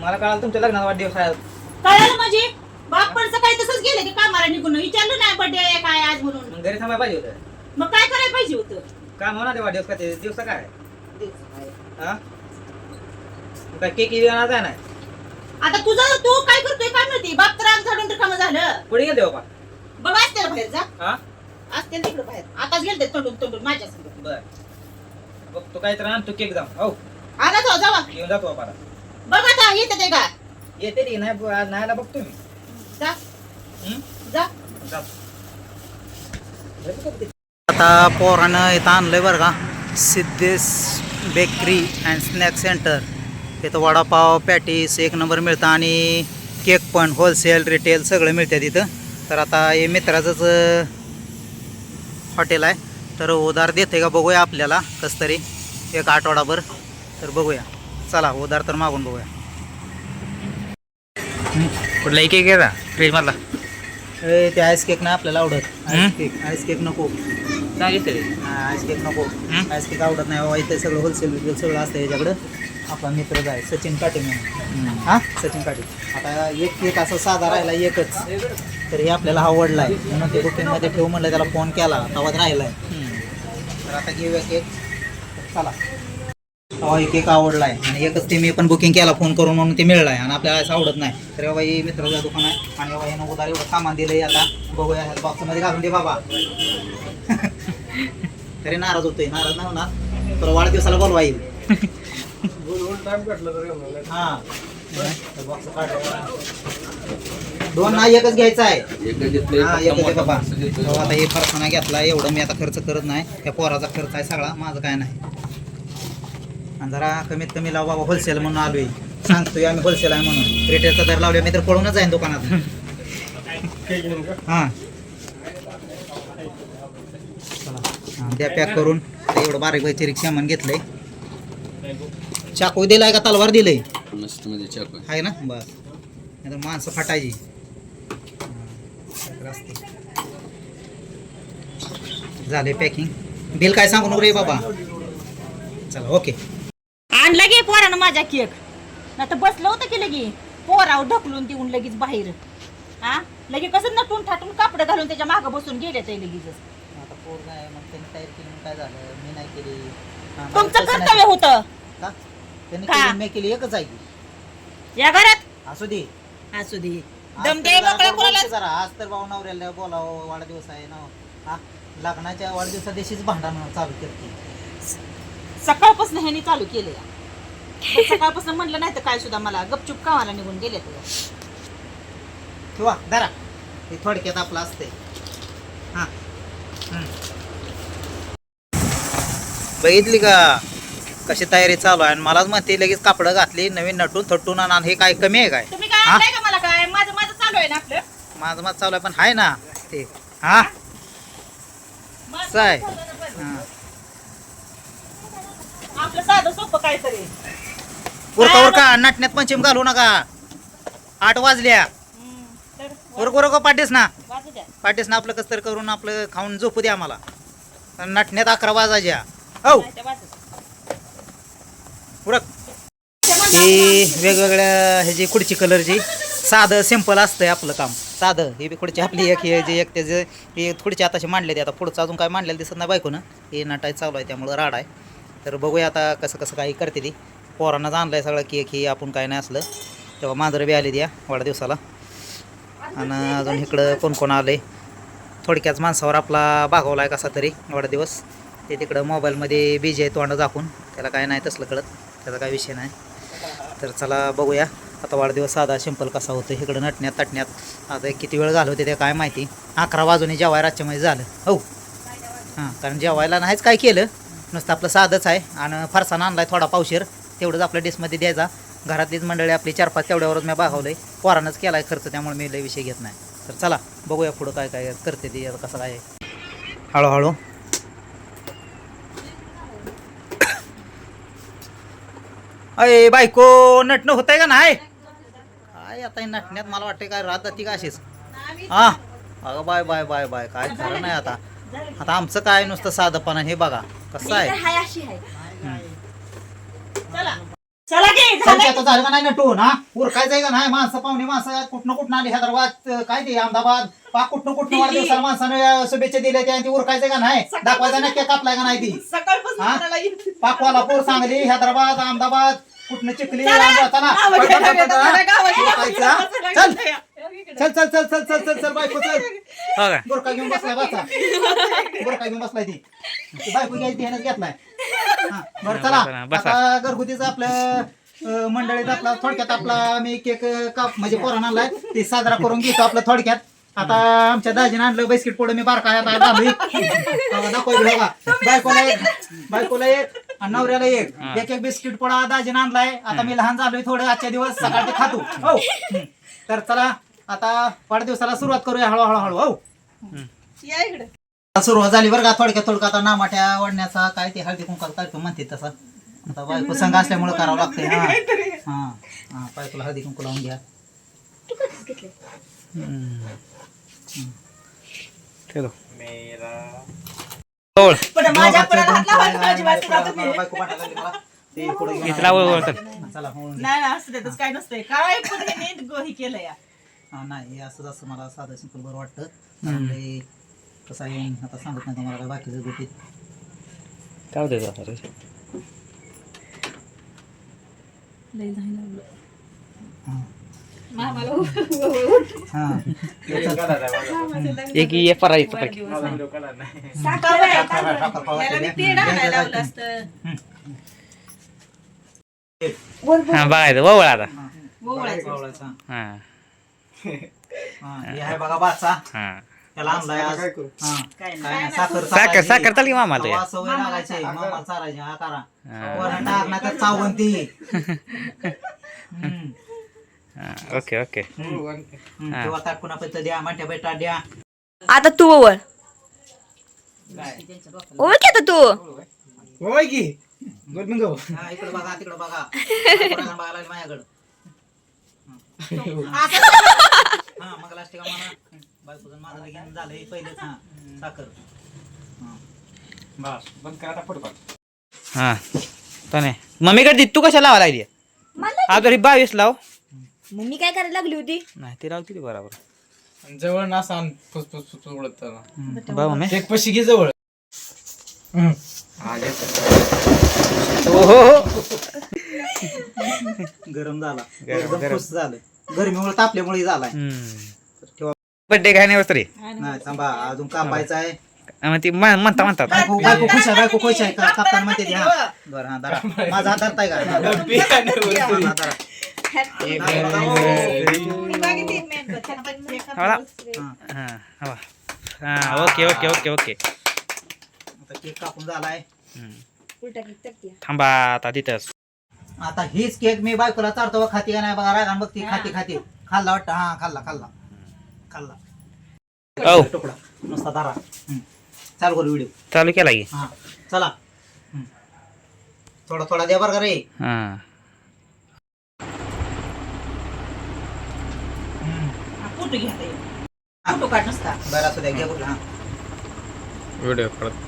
मला कळालं तुमच्या लग्नाचा वाढदिवस आहे. कळालं म्हणजे? बाप पण सकाळी तसंच गेले की कामाला निघून. विचारलं नाही बर्थडे आहे काय आज म्हणून. मग घरी थांबायला पाहिजे होतं. मग काय करायला पाहिजे होतं? काम होणार ते वाढदिवस का ते दिवस काय? हा मग काय केक येणार आहे ना आता तुझं तू काय करतोय काय माहिती बाप तर आज झाडून रिकामं झालं. पुढे गेले बाबा? बघ असते ना बाहेर जा. हा असते तिकडे बाहेर. आताच गेलते तोंडून तोंडून माझ्या संग. बर. बघ तू काय तर आण तू केक जाऊ हो. आला तो जावा. घेऊन जातो बाबा बघ आता येते ते का? येते ती नाही ब- आज बघतो मी. जा. हं? जा. आता पोरानं इथं आणलंय बरं का Siddhesh bakery and snack centre. तिथं वडापाव पॅटीस एक नंबर मिळतं आणि केक पण होलसेल रिटेल सगळं मिळतं तिथं. तर आता हे मित्राचंच अं, हॉटेल आहे. तर उधार देते का बघूया आपल्याला कसं तरी. एक आठवडाभर. तर बघूया. चला उधार तर मागून बघूया. कुठला केक घ्या फ्रीज मधला? ए, ते आईस केक नाही आपल्याला आवडत? आईस केक आईस केक नको. सांगितलं हा, आईस केक नको? आईस केक आवडत नाही. बाबा इथे सगळं होलसेल बिलसेल सगळं असतं याच्याकडं. आपला मित्रच आहे सचिन काटे म्हणून. हा. सचिन काटे आता एक केक असं साधा राहिला एकच. तर हे आपल्याला आवडला आहे. म्हणून ते बुकिंगमध्ये ठेवू म्हणलं त्याला फोन केला तवाच राहिला आहे. तर आता घेऊया केक चला. तवा एक केक आवडला आहे आणि एकच ते मी पण बुकिंग केला फोन करून म्हणून ते मिळलं आहे आणि आपल्याला असं आवडत नाही. तर बाबा हे मित्राचं दुकान आहे. आणि बाबा यानं उदार एवढं सामान दिलं आता. बघूया ह्या बॉक्समध्ये घालून दे बाबा. तरी नाराज होतोय. नाराज नाही होणार. तर वाढदिवसाला बोलवा येईल. हा. तर दोन ना एकच घ्यायचा आहे. हा एकच बाबा. हो, आता हे फरसाना घेतला. एवढं मी आता खर्च करत नाही. त्या पोराचा खर्च आहे सगळा. माझं काय नाही. आणि जरा कमीत कमी लाव बाबा होलसेल म्हणून आलोय. सांगतोय आम्ही होलसेल आहे म्हणून. रिटेलचा दर लावले मी तर पळूनच जाईन दुकानात. हां. द्या पॅक करून. ते एवढं बारीक बारीक चिरीक सामान घेतलंय. चाकू दिलाय का? तलवार दिलंय. मस्त मध्ये चाकू आहे. आहे ना? बस नाही तर माणसं फाटायची. हा, असते. झाले पॅकिंग बिल काय सांगू नको रे बाबा. चला ओके आणला गे पोरानं माझ्या केक. ना तर बसलं होतं की लगी. पोराव ढकलून देऊन लगेच बाहेर. हा? लगे कसं नटून थाटून कापड घालून त्याच्या मागं बसून गेले ते लगेच. आता पोरगा आहे मग त्यांनी तयारी केली मग काय झालं? मी नाही केली. हा, मला तुमचं कर्तव्य नाही- होतं. का? त्यांनी का? केली मी केली एकच आहे की. या घरात? असू दे. असू दे. आज दम तर दे जरा मोकळ्या बोल कोणाला. की जरा. आज तर भाऊ नवऱ्याला बोलावं वाढदिवस आहे ना. हा? लग्नाच्या वाढदिवसा दिवशीच भांडण चालू करते सकाळपासून ह्यानी चालू केले सकाळपासून म्हणलं नाही तर काय सुद्धा मला. गपचूप कामाला निघून गेले तर किंवा धरा. हे थोडक्यात आपलं असते हा. बघितली का? कशी तयारी चालू आहे? आणि मलाच म्हणते लगेच कापडं घातली नवीन नटून थटून आणि. हे काय कमी आहे काय? तुम्ही काय हा? आणलंय का मला काय? माझं माझं चालू आहे ना आपलं. माझं माझं चालू आहे पण आहे ना. ते. हा? माझं असं आहे. चालू आहे ना बरं. हा. आपलं साधं सोपं काहीतरी. उरकावर का नटण्यात पंचम घालू नका. आठ वाजल्या. उरक उरक पाटीस ना. पाटीस ना आपलं कसं तर करून आपलं खाऊन झोपू द्या आम्हाला. नटण्यात अकरा वाजायच्या. हो. उरक. ही वेगवेगळ्या ह्याची खुर्ची कलरची साधं सिंपल असतंय आपलं काम. साधं. ही बी खुर्ची आपली एक हे जे एक त्याचे हे खुर्ची आताशी मांडले ते आता पुढचं अजून काय मांडलेलं दिसत नाही बायकोनं. हे नटाय चालू आहे त्यामुळं राड आहे. तर बघूया आता कसं कसं काही करते ती. पोरांनाच आहे सगळं केक ही आपण काय नाही असलं. तेव्हा मांजरं बी आली द्या वाढदिवसाला. आणि अजून इकडं कोण कोण आलं आहे थोडक्याच माणसावर आपला भागवला आहे कसा तरी वाढदिवस. ते तिकडं मोबाईलमध्ये बीज आहे तोंड दाखवून त्याला काय नाही तसलं कळत. त्याचा काय विषय नाही. तर चला बघूया. आता वाढदिवस साधा सिंपल कसा होतो इकडं नटण्यात तटण्यात. आता किती वेळ घालवते ते काय माहिती. अकरा वाजून जेवाय रातच्यामध्ये झालं. हो. हां कारण जेवायला नाहीच काय केलं. नुसतं आपलं साधंच आहे. आणि फरसाण आहे थोडा पावशेर. तेवढंच आपल्या डिशमध्ये द्यायचा. घरातलीच मंडळी आपली चार पाच तेवढ्यावरच मी भागवलं आहे पोरानंच केला आहे खर्च त्यामुळे मी लय विषय घेत नाही. तर चला बघूया पुढं काय काय करते ते कसं काय आहे. हळूहळू. अय बायको नटणं होतंय का नाही? काय आता नटण्यात मला वाटतं काय राहत जाती का अशीच? हा? अगं बाय बाय बाय बाय. काय खरं नाही आता. आता आमचं काय नुसतं साधंपणा हे बघा. कसं आहे हाय अशी आहे हम्म. चला चल झालं की. आता झालं का नाही नटून हा? उरकायचंय का नाही? माणसं पाहुणे माणसं कुठनं कुठनं आली? हैदराबाद अं, काय ते अहमदाबाद? पा कुठनं कुठनं वाढदिवसाला माणसानं अं, शुभेच्छा दिल्या त्या ती उरकायचंय का नाही? दाखवायचा नाही केक कापलाय का नाही ती? सकाळपासून हा? म्हणायला येते. पाक कोल्हापूर सांगली हैदराबाद अहमदाबाद कुठनं चिखली चला, चला हा? उरकायचं, हा? चल. चल. चल चल चल चल चल चल बायको चल. हो का? बुरका घेऊन बसलाय बसा. बुरका घेऊन बसलाय ती. ती बायको घ्यायची ध्यानात घेतलाय. बरं चला. बसा, बसा. आता घरगुतीच आपलं अं, मंडळीत आपला थोडक्यात आपला मी केक काप म्हणजे पोरानं आणलाय ते साजरा करून घेतो आपलं थोडक्यात. आता आमच्या दाजीनं आणलं बिस्किट पुढे मी बारका आता घालू दाखवायचं बघा. बायकोला एक बायकोला एक आणि नवऱ्याला एक. हा. एक एक बिस्किट पोळा दाजीनं आणलाय. आता मी लहान झालोय थोडं आजच्या दिवस सकाळ ते खातो. हो. हम्म. तर चला आता वाढदिवसाला सुरुवात करूया हळूहळू हळू हो. या इकडे. सुरुवात झाली बरं का थोडक्यात थोडक्यात आता नामाट्या वाढण्याचा काय ते हळदी कुंकाल कार्यक्रम म्हणते तसा. आता बायको संघ असल्यामुळे करावं लागतंय हा. हा हा बायकोला हळदी कुंकू लावून घ्या. ओळ पण माझ्या हात माझी नाही. बायको वाटायला लागली मला. ते पुढे घेऊन इथला ओळ ओळ आला. कर चला. नाही नाही असं देतच काय नसतंय. काय पण हे नीट गो- हे केलं या हा नाही हे असंच असं मला साधं सिंपल बरं वाटतं. कसं आहे. आता सांगत नाही तुम्हाला काय बाकीच्या गोष्टी. काय देतो हा. मामाला हा. एक ये परायचं पैकी साखर आहे, साखर, साखर. साखर पावा याला मी केल्या. पेढा आणायला लावलं असतं. हा बघायचं ओळ आता. हा. हा, हे आहे बघा बाचा. हा. त्याला आणलाय आज. हा. काय नाही. काय नाही, साखर साखर. साखर चालली मामा तुया तवा सवय लागायची मामा चालायची हा करा. हा. वरण टाक नाही तर चावंती हम्म. हा, ओके. ओके हम्म, हा. किंवा ताटकुना पत्त द्या माठ्या बेटा द्या. आता तू ओवळ ओवळ की आता तू? होय की? हा इकडे बघा तिकडे बघा. कोणाला बघायला लागली माझ्याकडं. हा मग लास्ट का म्हणा. बायकोचं माझं लगीन झालंय पहिलेच हा साखर. हा. बस बंद करा आता हा. तने मम्मीकडे दे तू कशा लावा लागली? ही बावीस लाव. मग मी काय करायला लागली होती? नाही ती लावती ती बरोबर. जवळ ना सांग फुस फुस फुस उडत बा मम्मी. एक पशी घे जवळ. हो हो गरम झाला. गरम, एकदम गरम. खुश झालं. गरमीमुळे तापल्यामुळे झालाय. बड्डे काय नाही तरी नाही थांबा अजून कापायचं आहे? मग ती म्हण- म्हणता म्हणतात बायको बायको खुश आहे बायको खुश आहे का- कापताना म्हणते ती, हा. बरं हा धरा माझा हात धरताय का? हा, हा, धरा. मला? हा. हा हवा हा. Okay okay okay okay. आता केक कापून झालाय. हम्म. थांबा आता तिथंच. आता हीच केक मी बायकोला चारतो बघ, खाती का नाही बघा रागान बघ ती खाती खाती. खाल्ला वाटतं हा खाल्ला खाल्ला. खाल्ला. औ. तुकडा. नुसता धरा हम्म. चालू करू व्हिडिओ. चालू केला की? हा. चला. हम्म. थोडा थोडा द्या बरं का रे. हा. हम्म. फोटो घ्या ताई. फोटो काढ नसता. बरं असू द्या घ्या बरं, हा. व्हिडिओ परत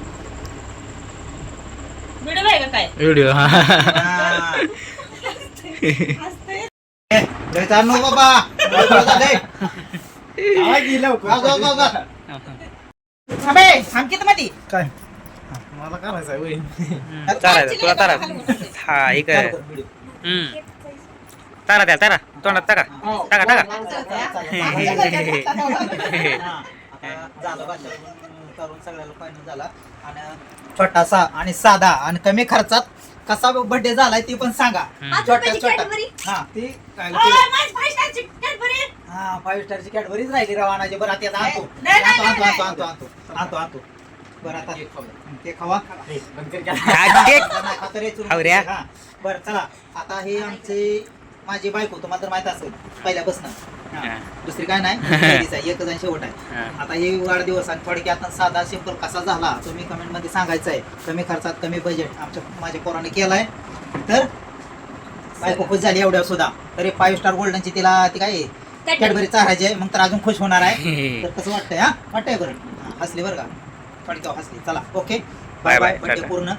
व्हिडिओ आहे का काय? व्हिडिओ हा. हा. ए, लय चाल नको बाबा. लय. थांबे थांबकीत मध्ये काय? मला करायचं आहे चालायचं तुला तारा. हा. हम्म. तारा द्या तारा. तोंडात टाका. टाका टाका. हा, आता झालं करून सगळ्याला फायनल झाला. आणि छोटासा आणि साधा आणि कमी खर्चात कसा बर्थडे झालाय ती पण सांगा. छोट्या छोट्या हा ती काय ती-. हा फाईव्ह स्टारची कॅडबरीच राहिली रवानाची. बरं आता याचा आणतो नाही, नाही, आणतो आणतो आणतो आणतो आणतो आणतो बरं आता हं, ते खावा. बरं चला. आता हे आमचे माझी बायको तुम्हाला तर माहीत असेल. पहिल्यापासून. हा. दुसरी काय नाही? पहिलीच आहे, एकच आणि शेवट आहे. हा. आता हे वाढदिवस आणि थोडक्यात साधा सिंपल कसा झाला तुम्ही कमेंटमध्ये सांगायचं आहे. कमी खर्चात कमी बजेट आमच्या माझ्या पोराने केलाय. तर बायको खुश झाली एवढ्या सुद्धा. तरी फाईव्ह स्टार गोल्डनची तिला ती काय कॅडबरी चारायची आहे. मग तर अजून खुश होणार आहे. तर कसं वाटतंय हा? वाटतंय बरं. हा, हसली बरं का? थोडक्यात हसली. चला okay bye Bye, bye bye. Birthday tata. पूर्ण.